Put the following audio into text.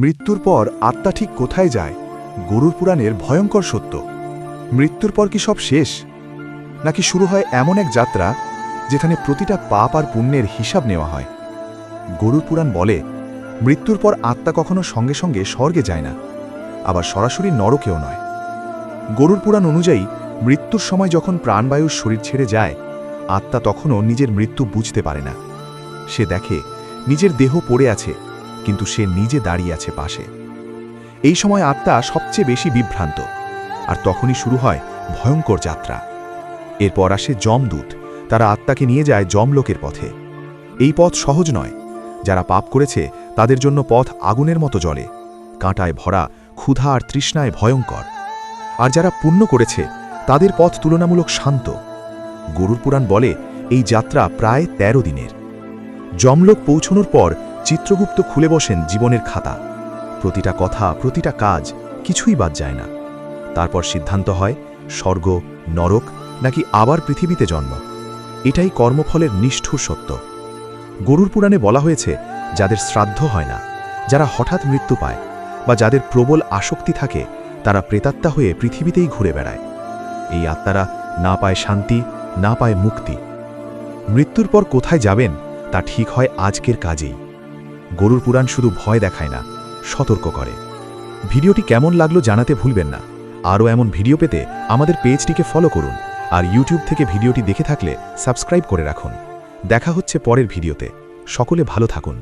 মৃত্যুর পর আত্মা ঠিক কোথায় যায়? গরুর পুরাণের ভয়ঙ্কর সত্য। মৃত্যুর পর কি সব শেষ? নাকি শুরু হয় এমন এক যাত্রা যেখানে প্রতিটা পাপ আর পুণ্যের হিসাব নেওয়া হয়? গরুর পুরাণ বলে, মৃত্যুর পর আত্মা কখনো সঙ্গে সঙ্গে স্বর্গে যায় না, আবার সরাসরি নরকেও নয়। গরুর পুরাণ অনুযায়ী, মৃত্যুর সময় যখন প্রাণবায়ুর শরীর ছেড়ে যায়, আত্মা তখনও নিজের মৃত্যু বুঝতে পারে না। সে দেখে, নিজের দেহ পড়ে আছে কিন্তু সে নিজে দাঁড়িয়ে আছে পাশে। এই সময় আত্মা সবচেয়ে বেশি বিভ্রান্ত, আর তখনই শুরু হয় ভয়ঙ্কর যাত্রা। এরপর আসে যমদূত, তারা আত্মাকে নিয়ে যায় যমলোকের পথে। এই পথ সহজ নয়, যারা পাপ করেছে তাদের জন্য পথ আগুনের মতো জলে কাঁটায় ভরা ক্ষুধা আর তৃষ্ণায় ভয়ঙ্কর। আর যারা পুণ্য করেছে, তাদের পথ তুলনামূলক শান্ত। গরুর পুরাণ বলে এই যাত্রা প্রায় ১৩ দিনের। যমলোক পৌঁছনোর পর চিত্রগুপ্ত খুলে বসেন জীবনের খাতা। প্রতিটা কথা, প্রতিটা কাজ কিছুই বাদ যায় না। তারপর সিদ্ধান্ত হয়, স্বর্গ, নরক নাকি আবার পৃথিবীতে জন্ম। এটাই কর্মফলের নিষ্ঠুর সত্য। গরুর পুরাণে বলা হয়েছে, যাদের শ্রাদ্ধ হয় না, যারা হঠাৎ মৃত্যু পায় বা যাদের প্রবল আসক্তি থাকে, তারা প্রেতাত্মা হয়ে পৃথিবীতেই ঘুরে বেড়ায়। এই আত্মারা না পায় শান্তি, না পায় মুক্তি। মৃত্যুর পর কোথায় যাবেন, তা ঠিক হয় আজকের কাজেই। গরুর পুরাণ শুধু ভয় দেখায় না, সতর্ক করে। ভিডিওটি কেমন লাগল জানাতে ভুলবেন না। আরও এমন ভিডিও পেতে আমাদের পেজটিকে ফলো করুন আর ইউটিউব থেকে ভিডিওটি দেখে থাকলে সাবস্ক্রাইব করে রাখুন। দেখা হচ্ছে পরের ভিডিওতে। সকলে ভালো থাকুন।